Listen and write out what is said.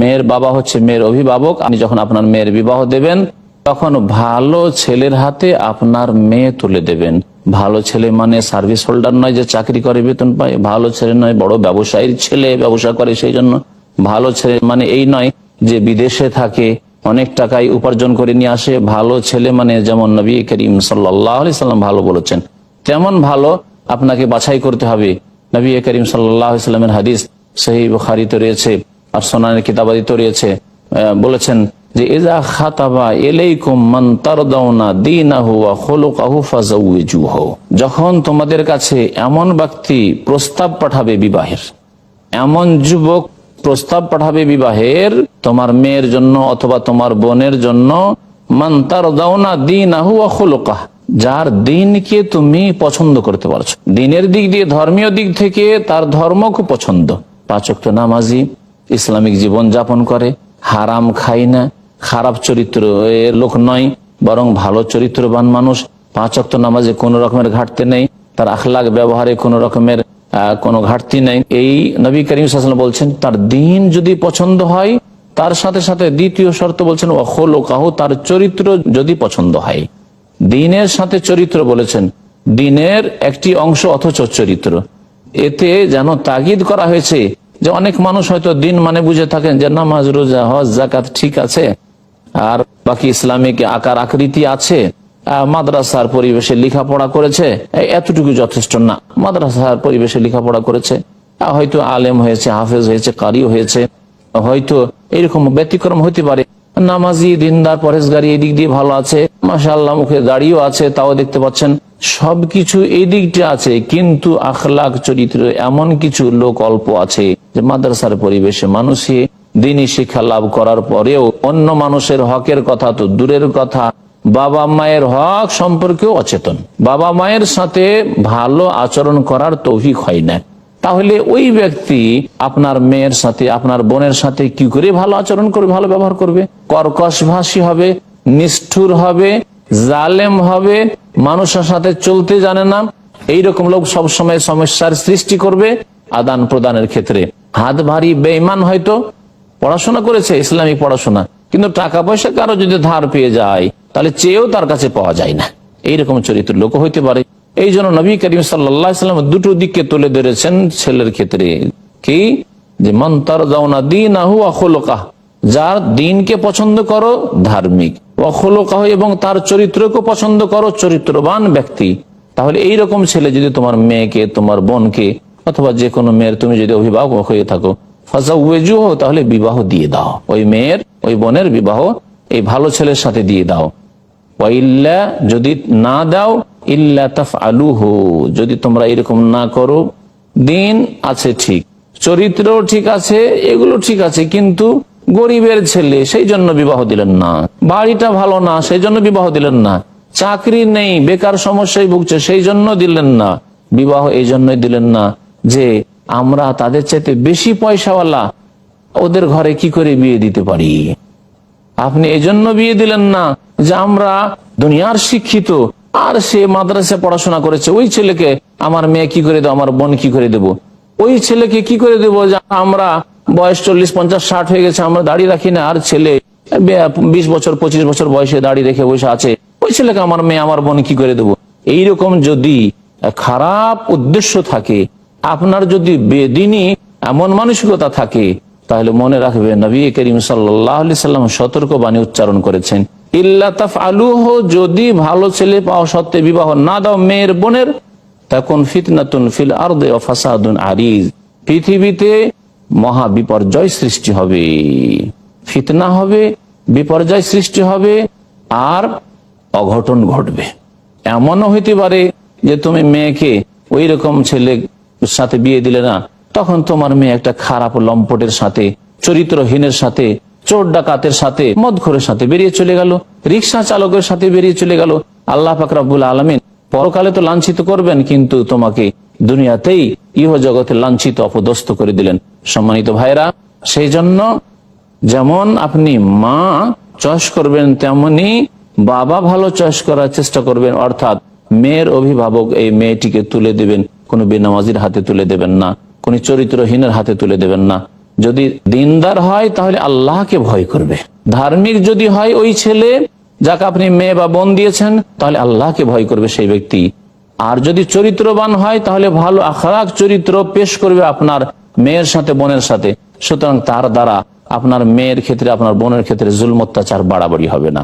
মেয়ের বাবা হচ্ছে মেয়ের অভিভাবক। আপনি যখন আপনার মেয়ের বিবাহ দেবেন, তখন ভালো ছেলের হাতে আপনার মেয়ে তুলে দেবেন। ভালো ছেলে মানে সার্ভিস হোল্ডার নয় যে চাকরি করে, বেতন পায়। ভালো ছেলে নয় বড় ব্যবসায়ীর ছেলে ব্যবসা করে সেই জন্য। ভালো ছেলে মানে এই নয় যে বিদেশে থাকে, অনেক টাকায় উপার্জন করে নিয়ে আসে। ভালো ছেলে মানে যেমন নবী করিম সাল্লাম ভালো বলেছেন, তেমন ভালো আপনাকে বাছাই করতে হবে। নবী করিম সাল্লাহ সাল্লামের হাদিস সেই বুখারিতে রয়েছে আর সোনানের কিতাবাদিতে রয়েছে আহ, বলেছেন যে এজা খাতাবা এলাইকুম মান তারদাউনা দীনাহু ওয়া খুলুকাহু ফাজাউইজুহু যখন তোমাদের কাছে এমন ব্যক্তি প্রস্তাব পাঠাবে বিবাহের এমন যুবক প্রস্তাব পাঠাবে বিবাহের তোমার মেয়ের জন্য অথবা তোমার বোনের জন্য মান তারদাউনা দীনাহু ওয়া খুলুকাহ যার দিনকে তুমি পছন্দ করতে পারছ। দিনের দিক দিয়ে ধর্মীয় দিক থেকে তার ধর্ম খুব পছন্দ পাচক নামাজি ইসলামিক জীবন যাপন করে। হারাম খাই না, খারাপ চরিত্র লোক নয়, বরং ভালো চরিত্রবান মানুষ। পাঁচ নামাজে কোনো রকমের ঘাটতি নেই, তার আখলাগ ব্যবহারে কোনো রকমের কোনো ঘাটতি নেই। এই নবী করিম সাল্লাম বলছেন, তার দিন যদি পছন্দ হয়, তার সাথে সাথে দ্বিতীয় শর্ত বলছেন অখল কাহু তার চরিত্র যদি পছন্দ হয়। দিনের সাথে চরিত্র বলেছেন, দিনের একটি অংশ অথচ চরিত্র। এতে যেন তাগিদ করা হয়েছে যে অনেক মানুষ হয়তো দিন মানে বুঝে থাকেন যে নামাজ, রোজা, হজ জাকাত ঠিক আছে, আর বাকি ইসলামিক আকার, আকৃতি আছে মাদ্রাসার পরিবেশে লেখাপড়া করেছে এতটুকু যথেষ্ট না। মাদ্রাসার পরিবেশে লেখাপড়া করেছে হয়তো আলেম হয়েছে, হাফেজ হয়েছে, কারিও হয়েছে, হয়তো এরকম ব্যতিক্রম হতে পারে। নামাজি, দিনদার পরেশগারি এই দিক দিয়ে ভালো আছে মাসাল্লাহ মুখে দাড়িও আছে, তাও দেখতে পাচ্ছেন। সবকিছু এই দিকটা আছে, কিন্তু আখলাখ চরিত্র এমন কিছু লোক অল্প আছে। যে মাদ্রাসার পরিবেশে মানুষই দিনই শিক্ষা লাভ করার পরেও অন্য মানুষের হকের কথা তো দূরের কথা, বাবা মায়ের হক সম্পর্কেও অচেতন। বাবা মায়ের সাথে ভালো আচরণ করার তৌফিক হয় না। তাহলে ওই ব্যক্তি আপনার মেয়ের সাথে, আপনার বোনের সাথে কি করে ভালো আচরণ করবে, ভালো ব্যবহার করবে? কর্কশ ভাষী হবে, নিষ্ঠুর হবে, জালেম হবে, মানুষের সাথে চলতে জানে না। এইরকম লোক সবসময় সমস্যার সৃষ্টি করবে আদান প্রদানের ক্ষেত্রে। হাত ভারী বেইমান হয়তো পড়াশোনা করেছে, ইসলামিক পড়াশোনা। কিন্তু টাকা পয়সা কারও যদি ধার পেয়ে যায়, তাহলে চেয়েও তার কাছে পাওয়া যায় না। এইরকম চরিত্র লোক হইতে পারে। এই জন্য নবী করিম সাল্লাম দুটো দিককে তুলে ধরেছেন ছেলের ক্ষেত্রে। কি? যে মন্তার যাওনা দিন আহু আখলোকাহ যার দিনকে পছন্দ করো ধার্মিক। অখলোকাহ এবং তার চরিত্রকে পছন্দ করো চরিত্রবান ব্যক্তি। তাহলে এই রকম ছেলে যদি তোমার মেয়েকে, তোমার বোনকে অথবা যে কোনো মেয়ের তুমি যদি অভিভাবক হয়ে থাকো ফাজা উয়েজু হো তাহলে বিবাহ দিয়ে দাও। ওই মেয়ের, ওই বোনের বিবাহ এই ভালো ছেলের সাথে দিয়ে দাও। ওয়াইল্লা যদি না দাও, ইল্লা তাফ আলুহু যদি তোমরা এরকম না করো, দিন আছে ঠিক চরিত্র ঠিক আছে, এগুলো ঠিক আছে, কিন্তু গরিবের ছেলে, সেই জন্য বিবাহ দিলেন না। বাড়িটা ভালো না, সেই জন্য বিবাহ দিলেন না। চাকরি নেই, বেকার সমস্যায় ভুগছে, সেই জন্য দিলেন না। বিবাহ এই জন্যই দিলেন না। যে আমরা তাদের চাইতে বেশি পয়সাওয়ালা, ওদের ঘরে কি করে বিয়ে দিতে পারি? আপনি এজন্য বিয়ে দিলেন না যে আমরা দুনিয়ার শিক্ষিত, আর সে মাদ্রাসা পড়াশোনা করেছে, ওই ছেলেকে আমার মেয়ে কি করে দেবো, আমার বোন কি করে দেব? ওই ছেলেকে কি করে দেবো যে আমরা বয়স চল্লিশ, পঞ্চাশ, ষাট হয়ে গেছে, আমরা দাড়ি রাখি না, আর ছেলে বিশ বছর, পঁচিশ বছর বয়সে দাড়ি রেখে বসে আছে, ওই ছেলেকে আমার মেয়ে, আমার বোন কি করে দেবো? এইরকম যদি খারাপ উদ্দেশ্য থাকে আপনার যদি বেদিনী এমন মানসিকতা থাকে, তাহলে মনে রাখবে নবী করিম সাল্লাম সতর্ক বাণী উচ্চারণ করেছেন। ইল্লা তাফ আলুহ যদি ভালো ছেলে পাওয়া সত্ত্বে বিবাহ না দাও মেয়ের বোনের তখন ফিতনাতুন ফিল আরদে ও ফাসাদুন আরিজ। পৃথিবীতে মহা বিপর্যয় সৃষ্টি হবে। ফিতনা হবে, বিপর্যয় সৃষ্টি হবে, আর অঘটন ঘটবে। এমনও হইতে পারে যে তুমি মেয়েকে ওই রকম ছেলের সাথে বিয়ে দিলে না, তখন তোমার মেয়ে একটা খারাপ লম্পটের সাথে, চরিত্রহীনের সাথে, চোর ডাকাতের সাথে, মদখোরের সাথে বেরিয়ে চলে গেল, রিক্সা চালকের সাথে বেরিয়ে চলে গেল। আল্লাহ ফাকরাবুল আলমিন পরকালে তো লাঞ্ছিত করবেন, কিন্তু তোমাকে দুনিয়াতেই ইহ জগতে লাঞ্ছিত, অপদস্থ করে দিলেন। সম্মানিত ভাইরা সেই জন্য যেমন আপনি মা চয়েস করবেন, তেমনি বাবা ভালো চয়েস করার চেষ্টা করবেন, অর্থাৎ মেয়ের অভিভাবক এই মেয়েটিকে তুলে দেবেন। কোনো বেনামাজির হাতে তুলে দেবেন না, কোন চরিত্রহীনের হাতে তুলে দেবেন না। যদি দিনদার হয়, তাহলে আল্লাহকে ভয় করবে। ধার্মিক যদি হয় ওই ছেলে, যাকে আপনি মেয়ে বা বোন দিয়েছেন, তাহলে আল্লাহকে ভয় করবে সেই ব্যক্তি। আর যদি চরিত্রবান হয়, তাহলে ভালো আখরাক চরিত্র পেশ করবে আপনার মেয়ের সাথে, বোনের সাথে। সুতরাং তার দ্বারা আপনার মেয়ের ক্ষেত্রে, আপনার বোনের ক্ষেত্রে জুল অত্যাচার বাড়াবাড়ি হবে না।